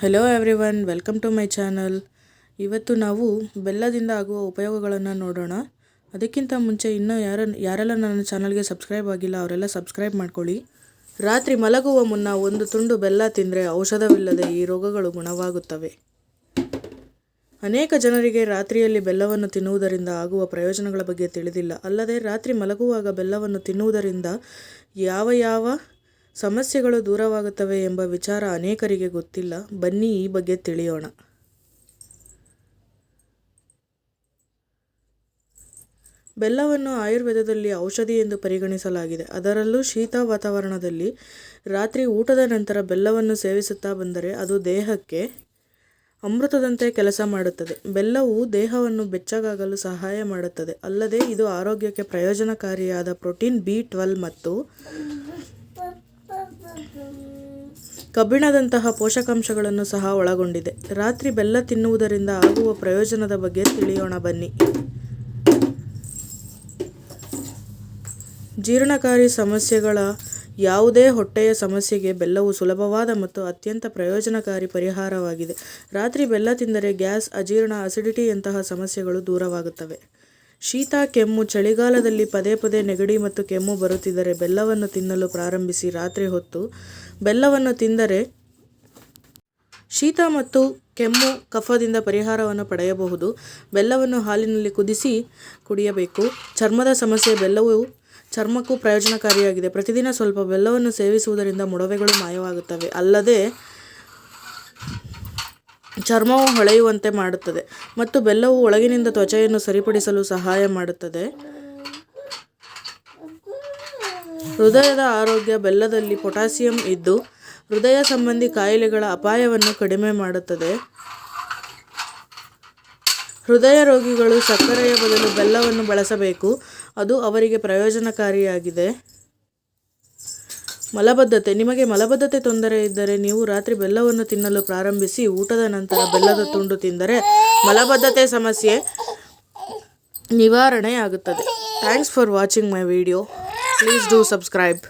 Hello everyone welcome to my channel ಇವತ್ತು ನಾವು ಬೆಲ್ಲದಿಂದ ಆಗುವ ಉಪಯೋಗಗಳನ್ನು ನೋಡೋಣ. ಅದಕ್ಕಿಂತ ಮುಂಚೆ ಇನ್ನೂ ಯಾರ, ಯಾರೆಲ್ಲ ನನ್ನ ಚಾನಲ್ಗೆ ಸಬ್ಸ್ಕ್ರೈಬ್ ಆಗಿಲ್ಲ, ಅವರೆಲ್ಲ ಸಬ್ಸ್ಕ್ರೈಬ್ ಮಾಡ್ಕೊಳ್ಳಿ. ರಾತ್ರಿ ಮಲಗುವ ಮುನ್ನ ಒಂದು ತುಂಡು ಬೆಲ್ಲ ತಿಂದರೆ ಔಷಧವಿಲ್ಲದೆ ಈ ರೋಗಗಳು ಗುಣವಾಗುತ್ತವೆ. ಅನೇಕ ಜನರಿಗೆ ರಾತ್ರಿಯಲ್ಲಿ ಬೆಲ್ಲವನ್ನು ತಿನ್ನುವುದರಿಂದ ಆಗುವ ಪ್ರಯೋಜನಗಳ ಬಗ್ಗೆ ತಿಳಿದಿಲ್ಲ. ಅಲ್ಲದೆ ರಾತ್ರಿ ಮಲಗುವಾಗ ಬೆಲ್ಲವನ್ನು ತಿನ್ನುವುದರಿಂದ ಯಾವ ಯಾವ ಸಮಸ್ಯೆಗಳು ದೂರವಾಗುತ್ತವೆ ಎಂಬ ವಿಚಾರ ಅನೇಕರಿಗೆ ಗೊತ್ತಿಲ್ಲ. ಬನ್ನಿ ಈ ಬಗ್ಗೆ ತಿಳಿಯೋಣ. ಬೆಲ್ಲವನ್ನು ಆಯುರ್ವೇದದಲ್ಲಿ ಔಷಧಿ ಎಂದು ಪರಿಗಣಿಸಲಾಗಿದೆ. ಅದರಲ್ಲೂ ಶೀತ ವಾತಾವರಣದಲ್ಲಿ ರಾತ್ರಿ ಊಟದ ನಂತರ ಬೆಲ್ಲವನ್ನು ಸೇವಿಸುತ್ತಾ ಬಂದರೆ ಅದು ದೇಹಕ್ಕೆ ಅಮೃತದಂತೆ ಕೆಲಸ ಮಾಡುತ್ತದೆ. ಬೆಲ್ಲವು ದೇಹವನ್ನು ಬೆಚ್ಚಗಾಗಲು ಸಹಾಯ ಮಾಡುತ್ತದೆ. ಅಲ್ಲದೆ ಇದು ಆರೋಗ್ಯಕ್ಕೆ ಪ್ರಯೋಜನಕಾರಿಯಾದ ಪ್ರೋಟೀನ್ ಬಿ ಟ್ವೆಲ್ ಮತ್ತು ಕಬ್ಬಿಣದಂತಹ ಪೋಷಕಾಂಶಗಳನ್ನು ಸಹ ಒಳಗೊಂಡಿದೆ. ರಾತ್ರಿ ಬೆಲ್ಲ ತಿನ್ನುವುದರಿಂದ ಆಗುವ ಪ್ರಯೋಜನದ ಬಗ್ಗೆ ತಿಳಿಯೋಣ ಬನ್ನಿ. ಜೀರ್ಣಕಾರಿ ಸಮಸ್ಯೆಗಳ ಯಾವುದೇ ಹೊಟ್ಟೆಯ ಸಮಸ್ಯೆಗೆ ಬೆಲ್ಲವು ಸುಲಭವಾದ ಮತ್ತು ಅತ್ಯಂತ ಪ್ರಯೋಜನಕಾರಿ ಪರಿಹಾರವಾಗಿದೆ. ರಾತ್ರಿ ಬೆಲ್ಲ ತಿಂದರೆ ಗ್ಯಾಸ್, ಅಜೀರ್ಣ ಅಸಿಡಿಟಿಯಂತಹ ಸಮಸ್ಯೆಗಳು ದೂರವಾಗುತ್ತವೆ. ಶೀತ ಕೆಮ್ಮು ಚಳಿಗಾಲದಲ್ಲಿ ಪದೇ ಪದೇ ನೆಗಡಿ ಮತ್ತು ಕೆಮ್ಮು ಬರುತ್ತಿದ್ದರೆ ಬೆಲ್ಲವನ್ನು ತಿನ್ನಲು ಪ್ರಾರಂಭಿಸಿ ರಾತ್ರಿ ಹೊತ್ತು ಬೆಲ್ಲವನ್ನು ತಿಂದರೆ ಶೀತ ಮತ್ತು ಕೆಮ್ಮು ಕಫದಿಂದ ಪರಿಹಾರವನ್ನು ಪಡೆಯಬಹುದು. ಬೆಲ್ಲವನ್ನು ಹಾಲಿನಲ್ಲಿ ಕುದಿಸಿ ಕುಡಿಯಬೇಕು. ಚರ್ಮದ ಸಮಸ್ಯೆ ಬೆಲ್ಲವು ಚರ್ಮಕ್ಕೂ ಪ್ರಯೋಜನಕಾರಿಯಾಗಿದೆ. ಪ್ರತಿದಿನ ಸ್ವಲ್ಪ ಬೆಲ್ಲವನ್ನು ಸೇವಿಸುವುದರಿಂದ ಮೊಡವೆಗಳು ಮಾಯವಾಗುತ್ತವೆ. ಅಲ್ಲದೆ ಚರ್ಮವು ಹೊಳೆಯುವಂತೆ ಮಾಡುತ್ತದೆ ಮತ್ತು ಬೆಲ್ಲವು ಒಳಗಿನಿಂದ ತ್ವಚೆಯನ್ನು ಸರಿಪಡಿಸಲು ಸಹಾಯ ಮಾಡುತ್ತದೆ. ಹೃದಯದ ಆರೋಗ್ಯ ಬೆಲ್ಲದಲ್ಲಿ ಪೊಟ್ಯಾಸಿಯಂ ಇದ್ದು ಹೃದಯ ಸಂಬಂಧಿ ಕಾಯಿಲೆಗಳ ಅಪಾಯವನ್ನು ಕಡಿಮೆ ಮಾಡುತ್ತದೆ. ಹೃದಯ ರೋಗಿಗಳು ಸಕ್ಕರೆಯ ಬದಲು ಬೆಲ್ಲವನ್ನು ಬಳಸಬೇಕು. ಅದು ಅವರಿಗೆ ಪ್ರಯೋಜನಕಾರಿಯಾಗಿದೆ. ಮಲಬದ್ಧತೆ. ನಿಮಗೆ ಮಲಬದ್ಧತೆ ತೊಂದರೆ ಇದ್ದರೆ ನೀವು ರಾತ್ರಿ ಬೆಲ್ಲವನ್ನು ತಿನ್ನಲು ಪ್ರಾರಂಭಿಸಿ, ಊಟದ ನಂತರ ಬೆಲ್ಲದ ತುಂಡು ತಿಂದರೆ ಮಲಬದ್ಧತೆ ಸಮಸ್ಯೆ ನಿವಾರಣೆಯಾಗುತ್ತದೆ. Thanks for watching my video please do subscribe